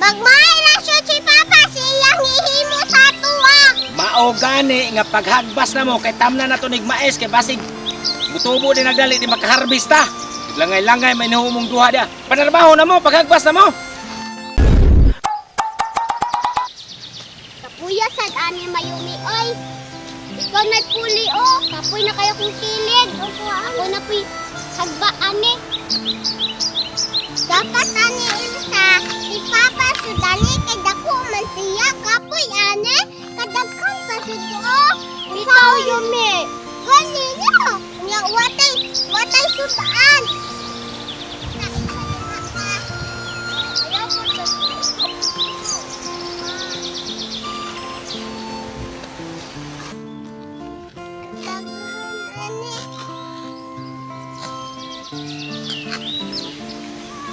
Magmahal na siya si Papa siyang hihimo sa tuwa. Mao gani nga paghagbas na mo kay tamna na to nig mais kay basig mutubo din nagdali di makaharbis ta. Langay-langay may nahumong duha dia. Panarbaho na mo paghagbas na mo. Kapuya sad ani mayumi oy. Ikaw nagpuli o. Kapoy na kayo kong kilid. Ako na po'y hagba ani. Dapat ani siya. Kapoy ani. Kadagkan pa siya. Ikaw yumi. Gani niya. Nga watay. Watay sudaan. Ayaw po sa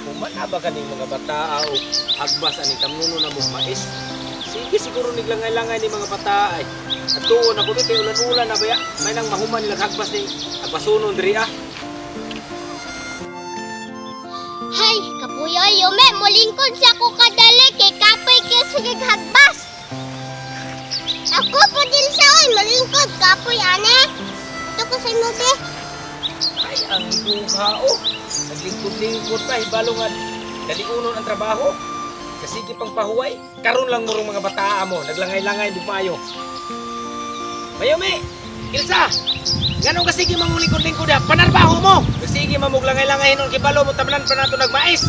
Kumana ba kaning mga bata o hagbas ani kamnuno na mo mais? Sige siguro niglangay-langay ni mga bata ay. At tuon ako dito ulan-ulan na baya. May nang mahuman nilang hagbas ni agbasunon diri ah. Hay, kapuyoy, yume, mulingkod sa ko kadali kay kapoy kay sige hagbas. Ako po din sa oy, mulingkod, kapoy ane. Ito ko sa mo be. Ay, ang duha o. Naglingkod-lingkod pa, hibalungan. Daliunon ang trabaho. Kasigi pang pahuway. Karon lang murong mga bataa mo. Naglangay-langay bumayo. Mayumi! Ilsa! Ganong kasigi mangulikod-lingkod ha? Panarbaho mo! Kasigi mamuglangay-langay nun kibalo mo tamlan pa nato nagmais.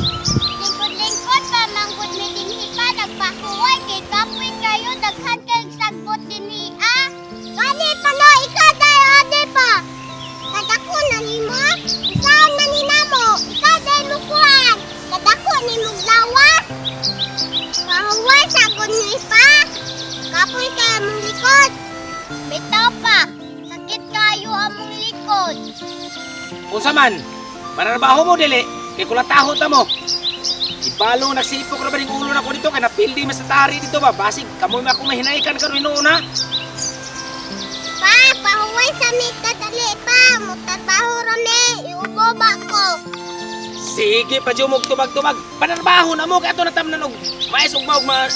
Lingkod-lingkod pa, manggod mi din hipa, nagpahuway kay kapoy kayo, daghan Pahuway sa ni pa. Kapoy kayo mong likod. Bitaw pa, sakit kayo among likod. Unsa man, panarbaho mo dili. Kay kulataho ta mo. Ibalo nagsipok na ba ning ulo na ko dito kay napildi mas tari dito ba? Basig kamoy ma ako mahinaykan karon inuuna. Pa, pahuway sa mi kadali pa. Mutatrabaho rami. Iubo ba ko? Sige pa jumog tubag-tubag. Panarbaho na mo kay ato na tamnan og mais ug maog ma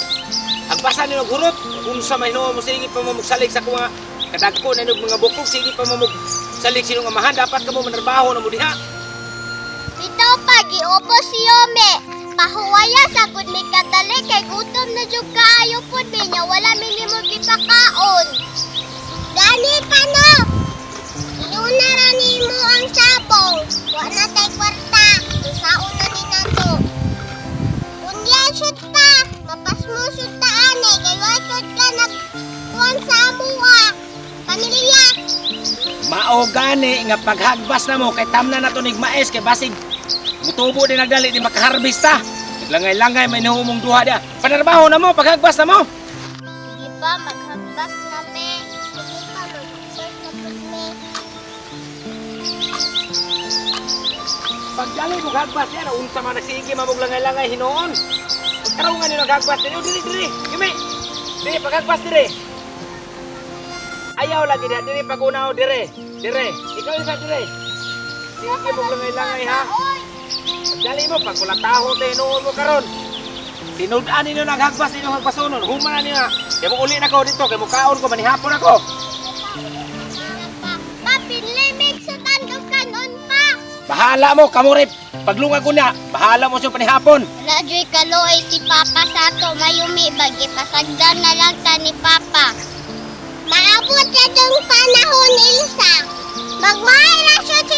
agbasan ni og hurot. Unsa may mo sige pa mo magsalig sa kuha kadagko na nog mga bukog sige pa mo mag salig sinong amahan dapat kamo manarbaho na mo diha. Ito pa, giubo si Yome. Pahuwaya sa kung may kadali kay gutom na jug kaayo po niya. Wala minimo gipakaon. Gani pa no. Iuna ra nimo ang sabong. Wa na tay. Mao gani nga paghagbas na mo kay tamna na to nig mais kay basig mutubo din nagdali di makaharbis ta. Naglangay-langay may nahumong duha dia. Panarbaho na mo paghagbas na mo. Sige pa, maghagbas na me. Sige pa, mag-search na po me. Pagdali mo hagbas yan, unsa man nagsige mamog langay-langay hinoon. Karon nga ni naghagbas diri, diri diri. Kimi. Diri paghagbas diri. Ayaw lagi na diri pagunaw diri. Diri. Ikaw isa diri. Sige mo langay-langay ha. Oy, Pagdali mo pag kulataho te hinoon mo karon. Tinud-an ninyo naghagbas ninyo hagbasonon. Human na niyo. Kaya mo uli na ko dito, kaya mo kaon ko manihapon ako. pa. Papinlimig sa tandog kanon pa. Bahala mo, kamurip. Paglungag ko na, bahala mo siyang panihapon. Radyo'y kaloy si Papa sa to mayumi bagi pasagdan na lang ta ni Papa. Maabot sa. Magmahal na siya si